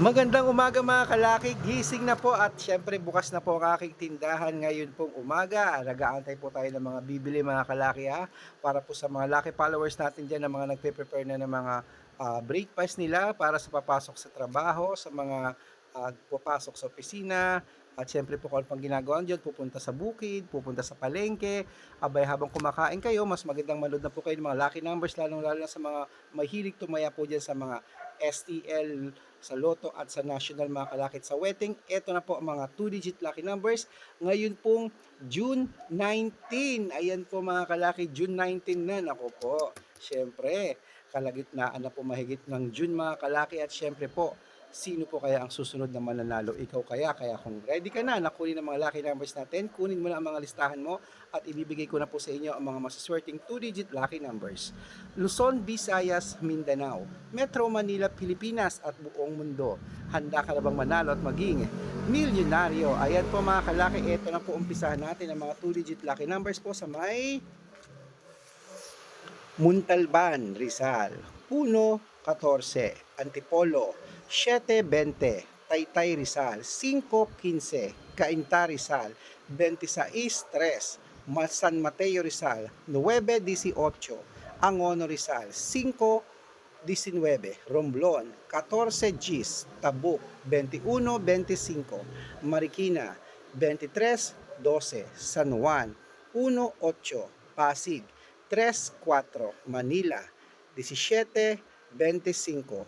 Magandang umaga mga kalaki, gising na po at syempre bukas na po ang aking tindahan ngayon pong umaga. Nag-aantay po tayo ng mga bibili mga kalaki ha, para po sa mga lucky followers natin dyan na mga nagpe-prepare na ng mga ah, breakfast nila para sa papasok sa trabaho, sa mga ah, papasok sa opisina, at syempre po kung ano pang ginagawa dyan, pupunta sa bukid, pupunta sa palengke, abay habang kumakain kayo, mas magandang manood na po kayo ng mga lucky numbers, lalong lalo na sa mga mahilig tumaya po dyan sa mga STL, sa Lotto at sa National mga kalakit sa wedding. Ito na po ang mga 2-digit lucky numbers. Ngayon pong June 19. Ayan po mga kalaki, June 19 na. Nako po, syempre, kalagitnaan na po mahigit ng June mga kalaki at syempre po, sino po kaya ang susunod na mananalo? Ikaw kaya? Kaya kung ready ka na, nakunin ang mga lucky numbers natin, kunin mo na ang mga listahan mo at ibibigay ko na po sa inyo ang mga masaswerteng 2-digit lucky numbers. Luzon, Visayas, Mindanao, Metro Manila, Pilipinas at buong mundo. Handa ka na bang manalo at maging milyonaryo? Ayan po mga kalaki, ito na po umpisahan natin ang mga 2-digit lucky numbers po sa may Muntalban, Rizal, 1-14, Antipolo, 7-20, Taytay Rizal, 5-15, Cainta Rizal, 26-3, Ma- San Mateo Rizal, 9-18, Angono Rizal, 5-19, Romblon, 14 Gis, Tabuk, 21-25, Marikina, 23-12, San Juan, 1-8, Pasig, 3-4, Manila, 17-25,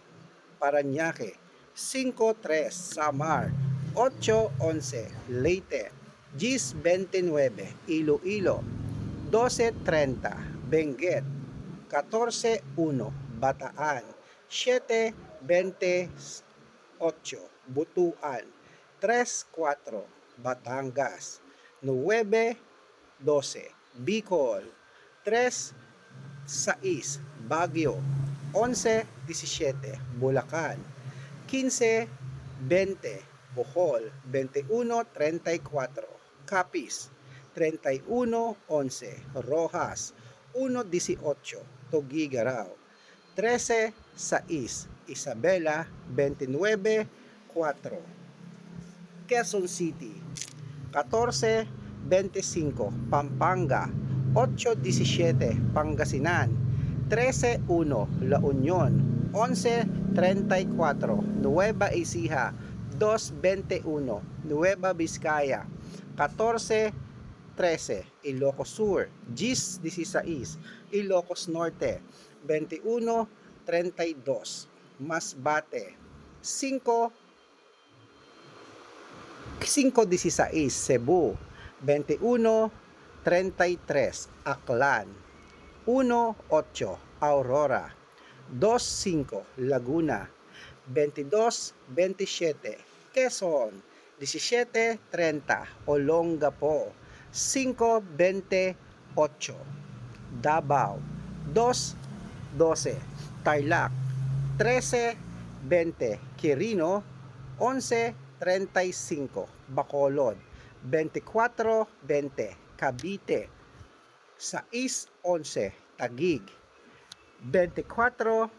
Paranaque, 5-3, Samar, 8-11, Leyte, 10-29, Iloilo, 12-30, Benguet, 14-1, Bataan, 7-28, Butuan, 3-4, Batangas, 9-12, Bicol, 3-6, Baguio, 11-17, Bulacan, 15-20, Bohol, 21-34, Capiz, 31-11, Rojas, 1-18, Tugigaraw, 13-6, Isabela, 29-4, Quezon City, 14-25, Pampanga, 8-17, Pangasinan, 13-1, La Union, 11-34, Nueva Ecija, 2-21, Nueva Vizcaya, 14-13, Ilocos Sur, 10-16, Ilocos Norte, 21-32, Masbate, 5 5-16, Cebu, 21-33, Aklan, 1-8, Aurora, 2-5, Laguna, 22-27, Quezon, 17-30, Olongapo, 5-28, Davao, 2-12, Tarlac, 13-20, Quirino, 11-35, Bacolod, 24-20, Cavite, 6-11, Tagig, 24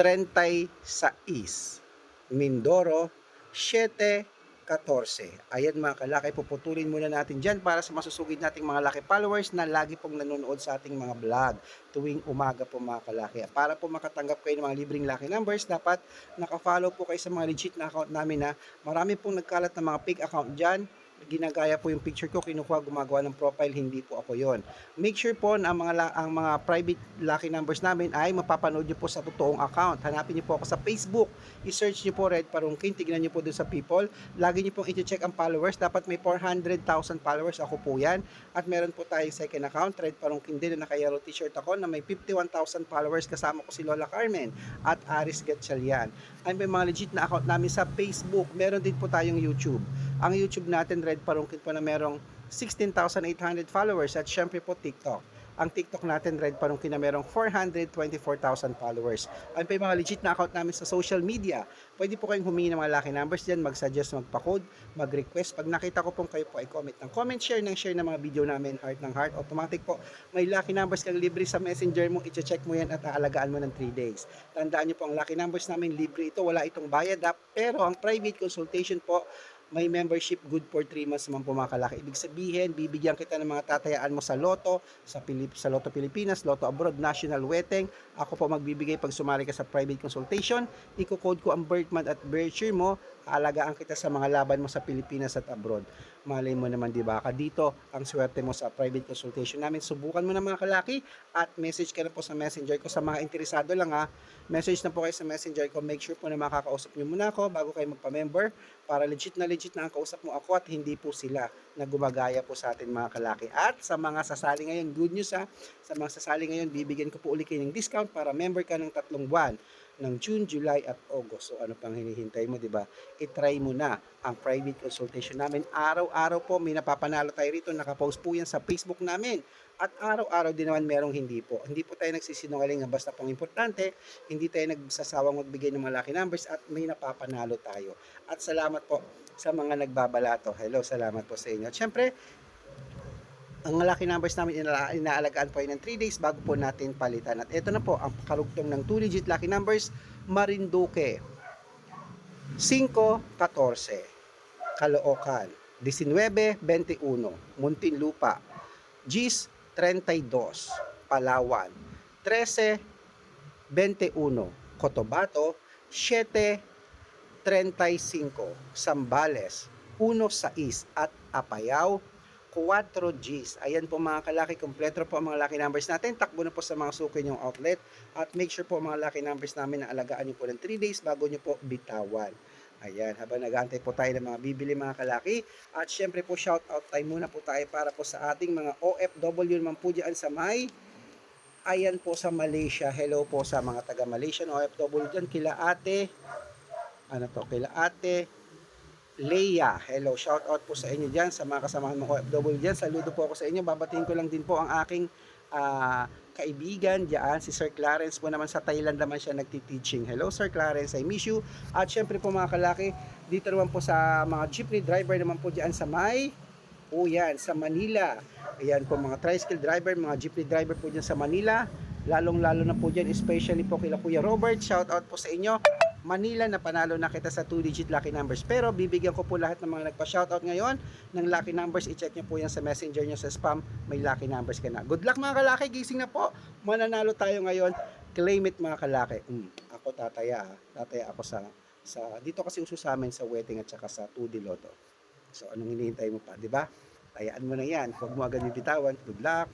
36 Mindoro 7 14 Ayan mga kalaki, puputulin muna natin dyan para sa masusugid nating mga laki followers na lagi pong nanonood sa ating mga vlog tuwing umaga po mga kalaki. Para po makatanggap kayo ng mga libreng lucky numbers, dapat nakafollow po kayo sa mga legit na account namin na marami pong nagkalat na mga fake account dyan ginagaya po yung picture ko, kinukuha, gumagawa ng profile, hindi po ako yon. Make sure po na ang mga, ang mga private lucky numbers namin ay mapapanood nyo po sa totoong account. Hanapin nyo po ako sa Facebook. I-search nyo po Red Parungkin, tignan nyo po doon sa people. Lagi nyo pong i-check ang followers. Dapat may 400,000 followers. Ako po yan. At meron po tayong second account, Red Parungkin din na naka-yellow t-shirt ako na may 51,000 followers. Kasama ko si Lola Carmen at Aris Gatchalian. Ay may mga legit na account namin sa Facebook. Meron din po tayong YouTube. Ang YouTube natin, Red Parungkit po na merong 16,800 followers at syempre po TikTok. ang TikTok natin red pa nung kinamerong 424,000 followers. Ayun pa yung mga legit na account namin sa social media. Pwede po kayong humingi ng mga lucky numbers dyan, mag-suggest, magpa-code, mag-request. Pag nakita ko pong kayo po ay comment ng comment, share ng share ng mga video namin, heart ng heart. Automatic po, may lucky numbers kang libre sa messenger mo, i-check mo yan at aalagaan mo ng 3 days. Tandaan nyo po, ang lucky numbers namin libre ito, wala itong bayad up. Pero ang private consultation po, may membership good for 3 months naman po mga kalaki. Ibig sabihin, bibigyan kita ng mga tatayaan mo sa Lotto, sa, Pilip, sa Lotto Pilipinas, Lotto Abroad, National Weteng. Ako po magbibigay pag sumari ka sa private consultation. Iko-code ko ang birth month at birth year mo. Aalagaan kita sa mga laban mo sa Pilipinas at abroad. Malay mo naman, di ba? Ka dito, ang swerte mo sa private consultation namin. Subukan mo na mga kalaki at message ka na po sa messenger ko. Sa mga interesado lang ha, message na po kayo sa messenger ko. Make sure po na makakausap nyo muna ako bago kayo magpa-member para legit na legit na ang kausap mo ako at hindi po sila na gumagaya po sa atin mga kalaki. At sa mga sasali ngayon, good news ha, sa mga sasali ngayon, bibigyan ko po ulit kayo ng discount para member ka ng tatlong buwan ng June, July at August. So ano pang hinihintay mo, 'di ba? I-try mo na ang private consultation namin. Araw-araw po may napapanalo tayo rito. Nakapost po 'yan sa Facebook namin. At araw-araw din naman merong hindi po. Hindi po tayo nagsisinungaling na basta pong importante. Hindi tayo nagsasawang magbigay ng mga lucky numbers at may napapanalo tayo. At salamat po sa mga nagbabalato. Hello, salamat po sa inyo. At syempre, ang lucky numbers namin ina- inaalagaan po ay ng 3 days bago po natin palitan. At ito na po ang karugtong ng 2 digit lucky numbers, Marinduque, 5-14, Caloocan, 19-21, Muntinlupa, Gis 32, Palawan, 13-21, Cotabato, 7-35, Sambales, 1-6 at Apayao, 4 Gs. Ayan po mga kalaki, kompleto po ang mga lucky numbers natin. Takbo na po sa mga suki yung outlet. At make sure po mga lucky numbers namin na alagaan nyo po ng 3 days bago nyo po bitawan. Ayan, habang nag-aantay po tayo ng mga bibili mga kalaki. At syempre po shout out time muna po tayo para po sa ating mga OFW naman po dyan sa may Ayan po sa Malaysia. Hello po sa mga taga Malaysia na OFW dyan. Kila ate, ano to, kila ate Leia. Hello, shout out po sa inyo dyan, sa mga kasamahan mo OFW dyan. Saludo po ako sa inyo. Babatiin ko lang din po ang aking ah, kaibigan dyan, si Sir Clarence po naman sa Thailand naman siya nagti-teaching. Hello Sir Clarence, I miss you. At syempre po mga kalaki, dito naman po sa mga jeepney driver naman po dyan sa may o yan, sa Manila. Ayan po mga tricycle driver, mga jeepney driver po dyan sa Manila. Lalong-lalo na po dyan, especially po kila Kuya Robert. Shout out po sa inyo. Manila na panalo na kita sa 2-digit lucky numbers. Pero bibigyan ko po lahat ng mga nagpa-shoutout ngayon ng lucky numbers. I-check nyo po yan sa messenger nyo sa spam. May lucky numbers ka na. Good luck mga kalaki. Gising na po. Mananalo tayo ngayon. Claim it mga kalaki. Mm, ako tataya. ah. Tataya ako sa, sa... Dito kasi uso sa amin sa wedding at saka sa 2D Lotto. So anong hinihintay mo pa, di ba? Tayaan mo na yan. Huwag mo agad bibitawan. Good luck.